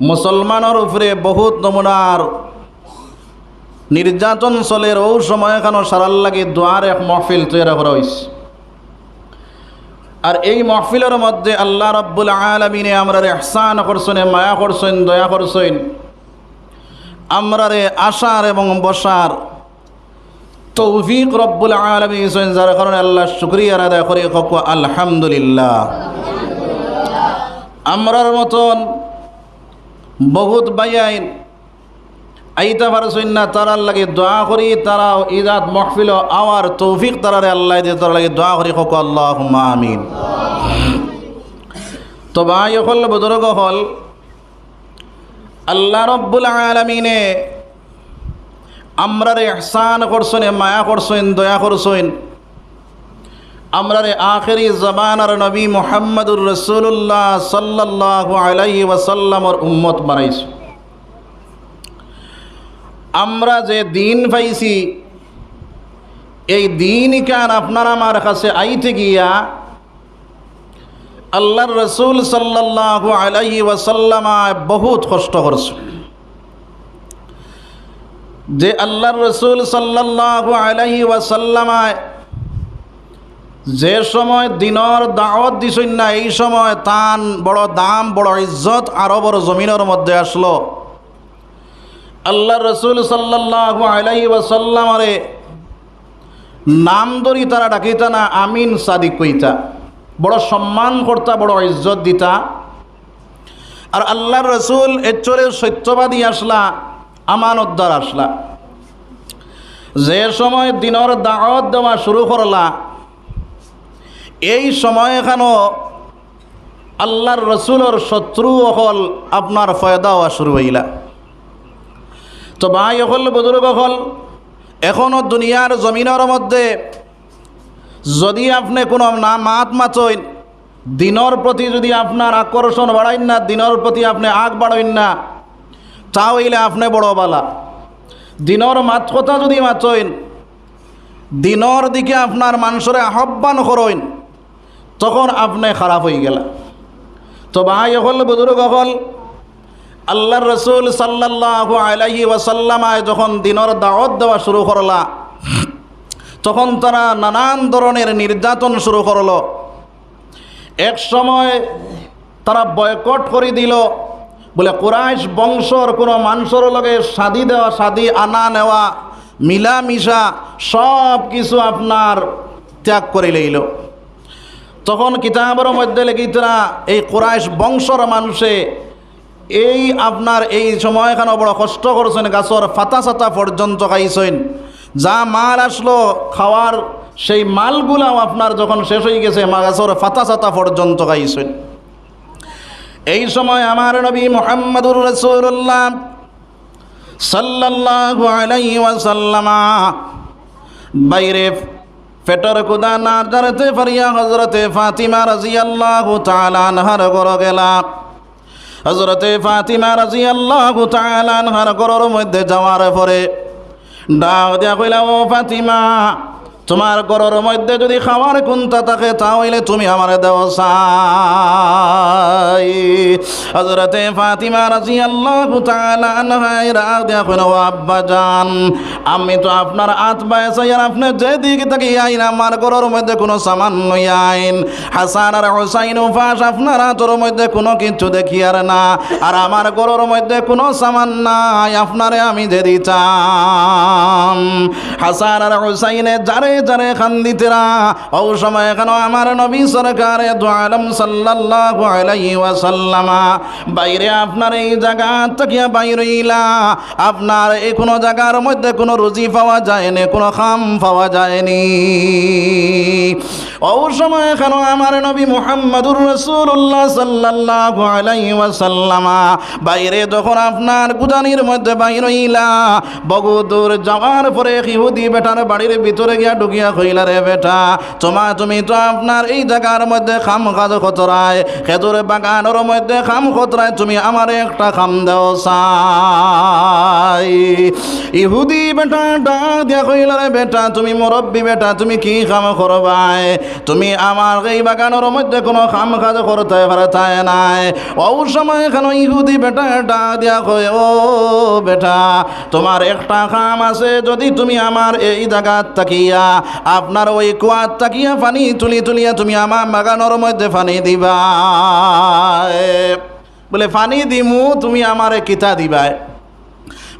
মুসলমানের উপরে বহুত নমুনার নির্যাতন চলের ও সময় এখানো সারাল লাগে দোয়ার এক মহফিল তৈরি করা হয়েছে। আর এই মহফিলের মধ্যে আল্লাহ রব্বুল আলমিনে আমরা এহসান করছেন মায়া করছেন, দয়া করছেন। আমরা রে আশার এবং বসার তৌফিক রব্বুল আলমী যার কারণে আল্লাহ শুক্রিয়া আদায় করে, কক আলহামদুলিল্লাহ। আমরার মতন বহুত বাইয়াইন আইতা পারছেন না তারার লাগে দোয়া করি তারা ইদাত মহফিল আওয়ার তৌফিক তারারে আল্লাহ দিয়ে তার লাগে দোয়া করি, কক আল্লাহ আমিন। তো ভাই হল বুজুর্গ হল, আল্লাহ রব্বুল আলমিনে আমরারে এহসান করছেন মায়া করছেন দয়া করছেন আমরারে আখেরি জবানার নবী মোহাম্মদুর রসুল্লাহ সাল্লাহ আলাইহি ওয়াসাল্লামর উম্মত বানাইছে। আমরা যে দিন পাইছি, এই দিন কান আপনার আমার কাছে আইতে গিয়া আল্লাহর রসুল সাল্লাহ আলাইহি ওয়াসাল্লামায় বহুত কষ্ট করছে। যে আল্লাহর রসুল সাল্লাহ আলাইহি ওয়াসাল্লামায় যে সময় দিনর দাওয়াত দিছেন না, এই সময় তান বড় দাম, বড় ইজ্জত আরবর জমিনের মধ্যে আসলো। আল্লাহ রসুল সাল্লাহ আলাইহি ওয়াসাল্লামারে নাম ধরি তারা ডাকিতা না, আমিন সাদিক কইতা। বড় সম্মান করতা, বড় ইজ্জত দিতা। আর আল্লাহর রসুল এচরের সত্যবাদী আসলা, আমানতদার আসলা। যে সময় দিনের দাওয়াত দেওয়া শুরু করলা এই সময় এখানো আল্লাহর রসুলের শত্রু অকল আপনার ফয়দা হওয়া শুরু হইলা। তো ভাই অকল, বুজুর্গ হল এখনও দুনিয়ার জমিনের মধ্যে যদি আপনি কোনো না মাত মাচইন দিনের প্রতি যদি আপনার আকর্ষণ বাড়াইন না, দিনের প্রতি আপনি আগ বাড়াইন না তা হইলে আপনি বড় বালা। দিনের মাত কথা যদি মাচইন দিনের দিকে আপনার মানুষরে আহ্বান করইন তখন আপনি খারাপ হয়ে গেল তো ভাই হল বুজুর্গ হল আল্লাহর রসুল সাল্লাহ আলাইহি ওয়াসাল্লামায় যখন দিনের দাওয়াত দেওয়া শুরু করলা, তখন তারা নানান ধরনের নির্যাতন শুরু করল। এক সময় তারা বয়কট করে দিল, বলে কোরাইশ বংশর কোনো মানুষের লগে সাদি দেওয়া, সাদি আনা নেওয়া, মিলামিশা সব কিছু আপনার ত্যাগ করে লইল। তখন কিতাবের মধ্যে লেগিতরা এই কোরাইশ বংশর মানুষে এই আপনার এই সময়খানে বড় কষ্ট করছেন, গাছর ফাতা সাতা পর্যন্ত খাইছেন। যা মাল আসলো, খাওয়ার সেই মালগুলাও আপনার যখন শেষ হয়ে গেছে গাছর ফাতা সাতা পর্যন্ত খাইছেন। এই সময় আমার নবী মোহাম্মদুর রসুল্লাহ সাল্লাল্লাহু আলাইহি ওয়াসাল্লামা বাইরে ফেটর কুদা না জারতে ফারিয়া হজরতে ফাতিমা রাজিয়াল্লাহু তাআলা আনহার গর গেলা। হজরতে ফাতিমা রাজিয়াল্লাহু তাআলা আনহার গরর মধ্যে যাওয়ার পরে ডাক দিয়া কইলা, ও ফাতিমা তোমার ঘরের মধ্যে যদি খাওয়ার কোনটা থাকে, তাহলে তুমি আমার দেও চাই হজরতে ফাতিমা রাজি আল্লাহ দেখুন ও আব্বা জান। আমি তো আপনার আত বায়াই আর আপনি যে দিকে আইন, আমার ঘরের মধ্যে কোনো সামান নই আইন। হাসান আর হোসাইন উফাস আপনার হাতের মধ্যে কোনো কিছু দেখি আর না। আর আমার ঘরের মধ্যে কোনো সামান নাই, আপনারে আমি যে দিতাম হাসান আর হোসাইনে যারে যারে খান্দিতেরা। ও সময় কেন আমার নবী সরকারে দোয়ালম সাল্লাল্লাহু আলাইহি বাইরে আপনার এই জায়গা তাকিয়া বাইরেইলা আপনার এই কোনো জায়গার মধ্যে কোনো রুজি পাওয়া যায়নি, কোনো খাম পাওয়া যায়নি। ও সময় কেন আমার নবী মুহাম্মদুর রাসূলুল্লাহ সাল্লাল্লাহু আলাইহি ওয়াসাল্লামা, বাইরে যখন আপনার গুদানির মধ্যে বাইরেইলা বহু দূর যাওয়ার পরে ইহুদি বেটার বাড়ির ভিতরে গিয়া ঢুকিয়া কইলা, রে বেটা তোমা তুমি তো আপনার এই জায়গার মধ্যে খাম কাজ খতরায় খেজুর বাগানের মধ্যে খাম খতরায়, তুমি আমার একটা খাম দেও চাই ইহুদি বেটা ডাক দিয়া কইলা, রে বেটা, তুমি মুরব্বী বেটা, তুমি কি কাম করবাই তুমি আমার এই বাগানের মধ্যে কোনো কাম কাজ করতে পারতায় নাই। ও সময় কেন ইহুদি বেটা ডাক দিয়া কয়, ও বেটা, তোমার একটা কাম আছে, যদি তুমি আমার এই জায়গাত তাকিয়া আপনার ওই কুয়ার তাকিয়া পানি তুলি তুলিয়া তুমি আমার বাগানের মধ্যে পানি দিবা। বলে পানি দিমু, তুমি আমারে কিতা দিবাই?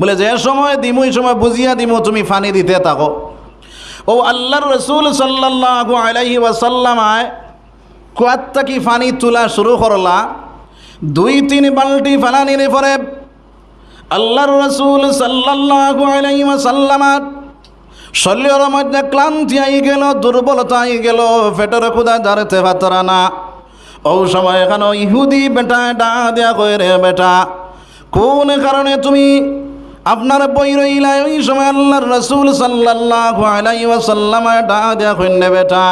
বলে, যে সময় দিমু, এই সময় বুঝিয়া দিমু, তুমি ফানি দিতে থাকো। ও আল্লাহর রসুল সাল্লাল্লাহু আলাইহি ওয়াসাল্লামায় কুয়াত্তা কি ফানি তোলা শুরু করলা? দুই, তিন বালতি ফালানির পরে আল্লাহর রসুল সাল্লাল্লাহু আলাইহি ওয়াসাল্লামার শরীরের মধ্যে ক্লান্তি আই গেল, দুর্বলতা আই গেল পেটের ক্ষুদা জারতে পাতরা না ও সময় এখানে ইহুদি বেটা, ডা দেয়া কয়ে রে বেটা? কোন কারণে তুমি আপনার বই রইলা ওই সময় আল্লাহর রসুল সাল্লাল্লাহু আলাইহি ওয়াসাল্লাম ডা দেয়া কইনে বেটা?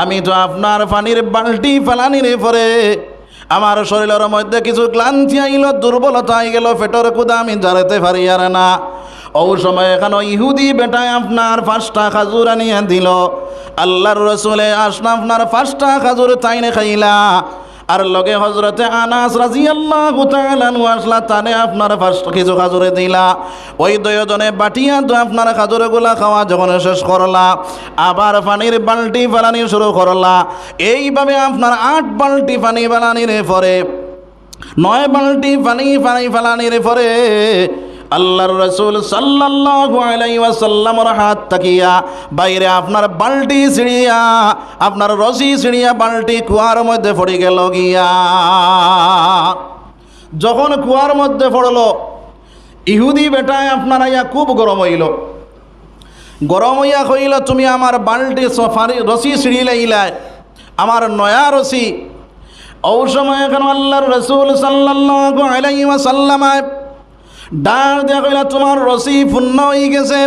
আমি তো আপনার পানির বালতি ফালানির পরে। আমার শরীরের মধ্যে কিছু ক্লান্তি আইল, দুর্বলতা আই গেল পেটের কুদা আমি জারতে পারি আর না। ও সময় এখানে ইহুদি বেটায় আপনার পাঁচটা খাজুর আনিয়া দিল। আল্লাহর রসুলে আসনা আপনার পাঁচটা খাজুর তাইনে খাইলা। আর লগে হজরতে আনাস রাজি আল্লাহ আসলা, তানে আপনার ফার্স্ট কিছু খাজুরে দিলা। ওই দুজনে বাটিয়া তো আপনার খাজুরে গুলা খাওয়া যখন শেষ করলা, আবার পানির বালতি ফালানি শুরু করলা। এইভাবে আপনার আট বালতি পানি বানানির পরে, নয় বালতি পানি পানি ফালানির পরে আল্লাহর রসুল সাল্লাল্লাহু আলাইহি ওয়াসাল্লামর হাত তাকিয়া, বাইরে আপনার বালটি ছিড়িয়া, আপনার রশি ছিড়িয়া বালটি কুয়ার মধ্যে পড়ে গেল গিয়া। যখন কুয়ার মধ্যে পড়ল, ইহুদি বেটায় আপনার আইয়া খুব গরম হইল। গরম হইয়া কইল তুমি আমার বালটি সফারি, রশি ছিড়িলে ইলায় আমার নয়া রশি। ও সময় এখন আল্লাহর রসুল আলাইহি ওয়াসাল্লামায় ডাক দিয়া কইলা, তোমার রসি পূর্ণ হয়ে গেছে।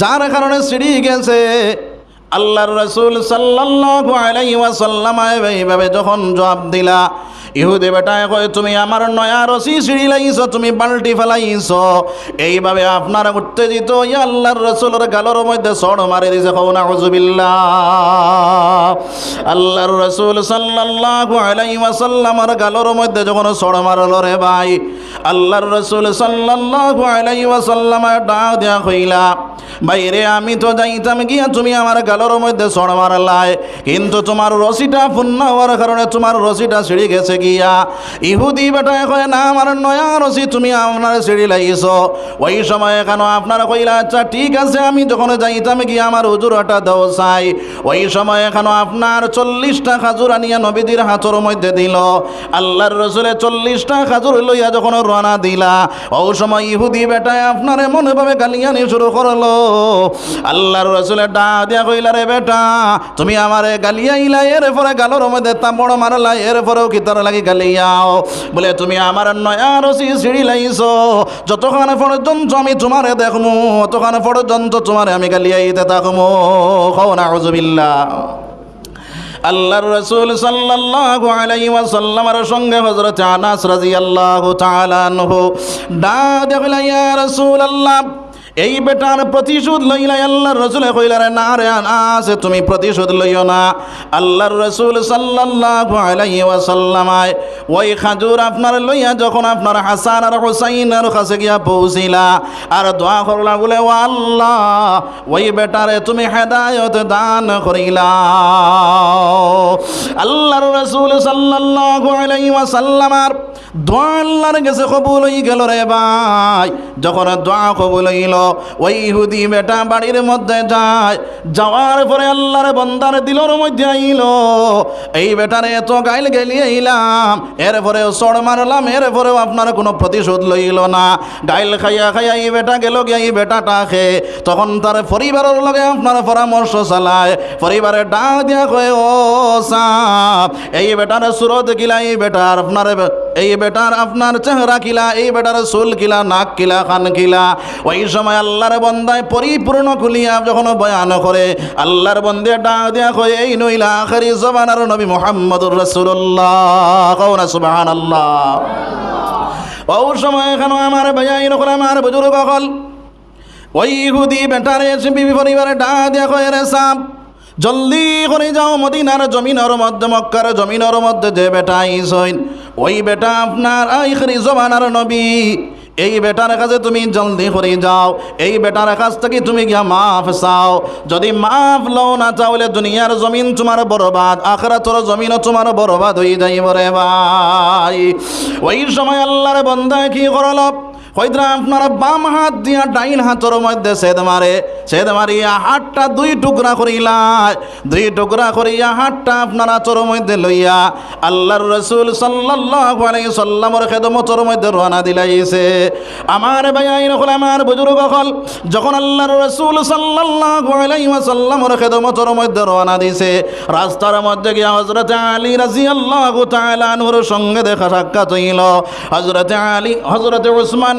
যার কারণে সিঁড়ি গেছে। আল্লাহর রসুল সাল্লাহ আলাই ওয়াসাল্লাম এইভাবে যখন জবাব দিলা ইহুদি বেটায় কয়, তুমি আমার নয়া রসি সিঁড়ি লাইছ, তুমি বাল্টি ফেলাইছ। এইভাবে আপনার উত্তেজিত ইয়া আল্লাহর রসুলের গালর মধ্যে সড় মারি দিছে কও না হুজুবিল্লাহ আল্লাহর রসুল সাল্লাল্লাহু আলাইহি ওয়াসাল্লামের গালর মধ্যে যখন সড় মারল রে ভাই, আল্লাহর রসুল সাল্লাল্লাহু আলাইহি ওয়াসাল্লাম ডাক দিয়া কইলা বাইরে আমি তো যাইতাম গিয়া তুমি আমার গালর মধ্যে সড় মারলাই। কিন্তু তোমার রশিটা পূর্ণ হওয়ার কারণে তোমার রশিটা ছিঁড়ে গেছে গিয়া। ইহুদি বেটা কয়, না, আমার নয়া রশি তুমি আপনার ছিঁড়ি লাগিয়েছ ওই সময় কেন আপনার কইলা আচ্ছা ঠিক আছে, আমি যখন যাইতাম গিয়া আমার হুজুরটা দেও চাই ওই সময় কেন আপনার চল্লিশটা খাজুর আনিয়া নবীদের হাতর মধ্যে দিল। আল্লাহর রসুলে চল্লিশটা খাজুর লইয়া যখন রানা দিলা, ও সময় ইহুদি বেটায় আপনার মনেভাবে গালিয়ানি শুরু করল। আল্লাহর রসুলে ডা দিয়া কইলা, রে বেটা, তুমি আমারে গালিয়াইলা এর পরে গালোর মধ্যে তাম্বড় মারলা এর পরেও কি তার লাগি গালিয়াও? বলে, তুমি আমার নয়া রসি সিঁড়ি লাইছ। যতক্ষণ পর্যন্ত আমি তোমারে দেখমু, ততক্ষণ পর্যন্ত তোমারে আমি গালিয়াইতে থাকমু। খাও না হজবিল্লা আল্লাহর রসুল সাল্লাল্লাহু আলাইহি ওয়াসাল্লামের সঙ্গে হযরত আনাস রাদিয়াল্লাহু তাআলা আনহু ডা দেখলা ইয়া রাসূলুল্লাহ এই বেটার প্রতিশোধ লইলা আল্লাহর রসুলে কইলারে না রে আনাস তুমি প্রতিশোধ লইও না। আল্লাহর রসুল সাল্লাল্লাহু আলাইহি ওয়াসাল্লামায় ওই খাজুর আপনার লইয়া যখন আপনার হাসান আর হুসাইনের কাছে গিয়া পৌঁছিলা, আর দোয়া করলা, বলে, ও আল্লাহ, ওই বেটারে তুমি হেদায়ত দান করিলা। আল্লাহর রসুল সাল্লাল্লাহু আলাইহি ওয়াসাল্লামার দোয়া আল্লাহর কাছে কবুল হই গেল রে ভাই। যখন দোয়া কবুল হইল, ওই ইহুদি বেটা বাড়ির মধ্যে যায়। যাওয়ার পরে আল্লাহর বন্দার দিলর মধ্যে আইল। এই বেটারে এত গাইল গেলি আইলাম। এরপরেও চড় মারলাম, এরপরেও আপনার কোনো প্রতিশোধ লইল না। গাইল খাইয়া খাইয়া এই বেটা গেল গিয়া এই বেটাটা খে। তখন তার পরিবারের লগে আপনার পরামর্শ চালায়। পরিবারে ডাক দিয়া কয়ে, ও সাপ এই বেটার সুরত গিলা, এই বেটার আপনার এই বেটার আপনার চেহারা কিলা, এই বেটার চুল কিলা, নাক কিলা খান কিলা। ওই সময় আল্লাহর বন্দায় পরিপূর্ণ খুলিয়া যখন বয়ান করে, আল্লাহর বন্দে ডাক দিয়া কয়, এই নইলা আখেরি জবানার নবী মোহাম্মদুর রসুল্লাহ আল্লাহ ও সময় এখানে আমার ভাইয়া এরকম আমার বুজুর্গ হল ওই ইহুদি বেটারে, বিবি পরিবারে ডা দিয়া কয়, রে সাপ জলদি করে যাও মদিনার জমিনের মধ্যে, মক্কার জমিনের মধ্যে যে বেটা আইসইন ওই বেটা আপনার আইখরি জমানার নবী। এই বেটার কাছে তুমি জলদি করে যাও, এই বেটার কাছ থেকে তুমি গিয়া মাফ চাও। যদি মাফ লও না চাওলে দুনিয়ার জমিন তোমার বরবাদ আখরা তোর জমিনও তোমার বরবাদ হয়ে যাইব রে ভাই। ওই সময় আল্লাহর বন্ধায় কি করল? হয়তো আপনার বাম হাত দিয়া ডাইন হাতের মধ্যে সেদ মারে সেদ মারিয়া হাতটা দুই টুকরা করিলা, দুই টুকরা করিয়া হাতটা আপনার আচর মধ্যে লইয়া আল্লাহর রসুল সাল্লাল্লাহু আলাইহি সাল্লামর খেদমতর মধ্যে রওনা দিলাইছে। আমার ভাই, আইন হল আমার বুজুর্গ হল, যখন আল্লাহর রসুল সাল্লাল্লাহু আলাইহি ওয়াসাল্লামর খেদমতর মধ্যে রওনা দিছে, রাস্তার মধ্যে গিয়া হযরত আলী রাদিয়াল্লাহু তাআলা আনহুর সঙ্গে দেখা সাক্ষাৎ হইল। হযরত আলী, হযরত উসমান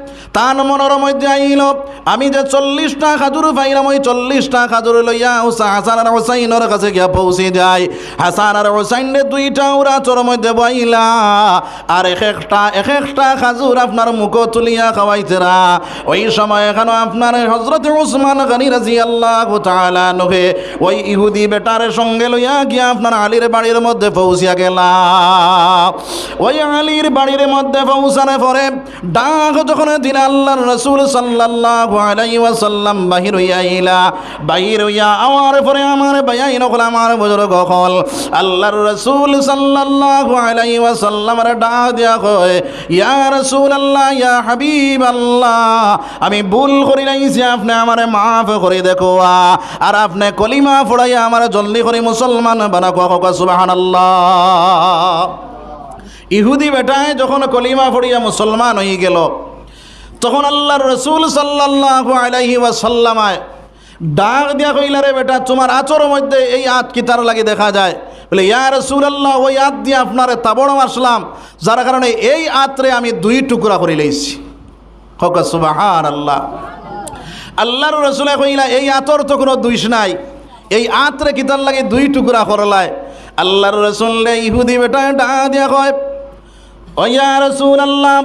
তান মনের মধ্যে আইল। আমি যে চল্লিশটা খাজুর পাইলাম, ওই চল্লিশটা খাজুর লইয়া হুসা হাসান আর হুসাইনের কাছে গিয়া পৌঁছে যায় হাসান আর হুসাইনের দুইটা চোর মধ্যে বইলা, আর এক একটা এক একটা খাজুর আপনার মুখ তুলিয়া খাওয়াইতেরা ওই সময় এখানে আপনার হজরত উসমান গানি রাজি আল্লাহ তাআলা নহে ওই ইহুদি বেটার সঙ্গে লইয়া গিয়া আপনার আলীর বাড়ির মধ্যে পৌঁছিয়া গেলা। ওই আলীর বাড়ির মধ্যে পৌঁছানে পরে, ডাক যখন দিন আল্লাহর রসুল সাল্লাল্লাহু আলাইহি ওয়াসাল্লাম বাহির হইয়া আইলা। বাহির হইয়া আমার পরে আমার বায়াই নকল আমার বুজুর্গ হল। আল্লাহর রসুল সাল্লাল্লাহু আলাইহি ওয়াসাল্লামের ডাক দিয়া কয়, ইয়া রাসূলুল্লাহ, ইয়া হাবিব আল্লাহ আমি ভুল করি নাইছি আপনি আমারে মাফ করে দেখো আর আপনি কলিমা পড়াইয়া আমার জলদি করে মুসলমান বানা কোয়া সুবহানাল্লাহ। ইহুদি বেটায় যখন কলিমা পড়িয়া মুসলমান হয়ে গেল তখন আল্লাহর রসুল সাল্লাল্লাহু আলাইহি ওয়াসাল্লামায় ডাক দিয়া কইলা, রে বেটা, তোমার আচর মধ্যে এই আত কি তার লাগে দেখা যায়? বলে, ইয়া রসুল আল্লাহ ওই আত দিয়ে আপনারে তাবড় মারছিলাম, যার কারণে এই আত্রে আমি দুই টুকরা করে লইছি। হক সুবাহান আল্লাহ আল্লাহর রসুলে কইলা, এই আতর তো কোনো দুইশ নাই, এই আত্রে কিতার লাগে দুই টুকরা করলায় আল্লাহর রসুল ইহুদি বেটা, ডাক দিয়া কয়, ও ইয়া রসুল আল্লাহ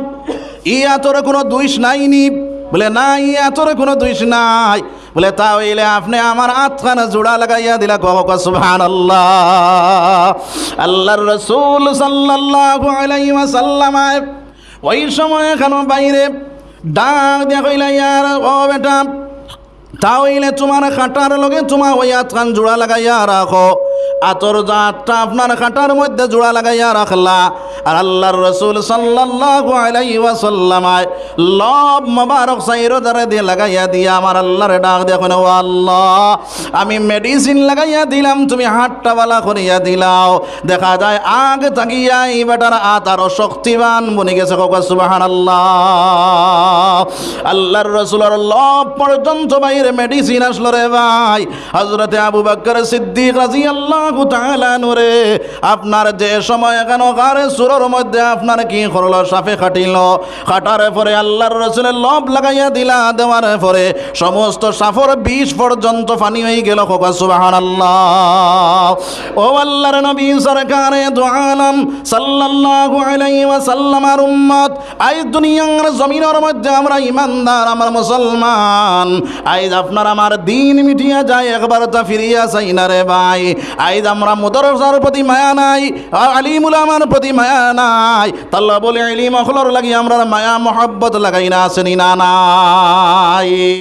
ই আতরে কোনো নাই নি? বলে, না ই আতরে কোনো দুইশ নাই। বলে তা হইলে আপনি আমার আতখানা জোড়া লাগাইয়া দিলা কহ সুবহান আল্লাহ আল্লাহর রসুল সাল্লাল্লাহু আলাইহি ওয়াসাল্লাম ওই সময় এখানে বাইরে ডাক দিয়া কইলা ইয়ার ও বেটা, তাহলে তোমার খাটার লগে তোমার ওই আতখান জোড়া লাগাইয়া রাখো। আতর জাতটা আপনার খাটার মধ্যে জোড়া লাগাইয়া রাখলা। আর আল্লাহর রসুল সাল্লাল্লাহু আলাইহি লব দিয়ে লাগাইয়া দিয়া আমার আল্লাহর ডাক দেখুন ও আল্লাহ, আমি মেডিসিন লাগাইয়া দিলাম, তুমি হাতটা বালা করিয়া দিলাও। দেখা যায় আগ তাকিয়া এই বেটার আত শক্তিবান বনে গেছে কোকা সুবাহান আল্লাহ আল্লাহর রসুলের লব পর্যন্ত বাইরে মেডিসিন আসলো রে ভাই। হজরতে আবু বাক্কর সিদ্দিক রাজি আল্লাহ নুরে, আপনার যে সময় কেন কারে সুরর মধ্যে আপনার কি করল, সাফে খাটিল? খাটার পরে আল্লাহর রসুলের লব লাগাইয়া দিলা, দেওয়ার পরে সমস্ত সাফর বিষ পর্যন্ত ফানি হয়ে গেল, খোকা আল্লাহ ও আল্লাহর নবী, সরকারে দোয়ালাম সাল্লাল্লাহু আলাইহি ওয়াসাল্লামার উম্মত, আই দুনিয়ার জমিনের মধ্যে আমরা ইমানদার, আমার মুসলমান। আপনার আমার দিন মিটিয়া যায়, একবার তা ফিরিয়া চাই না রে ভাই। আইজ আমরা মুদরসার প্রতি মায়া নাই আলিমুল আমার প্রতি মায়া নাই। তাল্লা বলে, আলিম, অখলর লাগি আমরা মায়া, মহব্বত লাগাই না আসেনি না, নাই।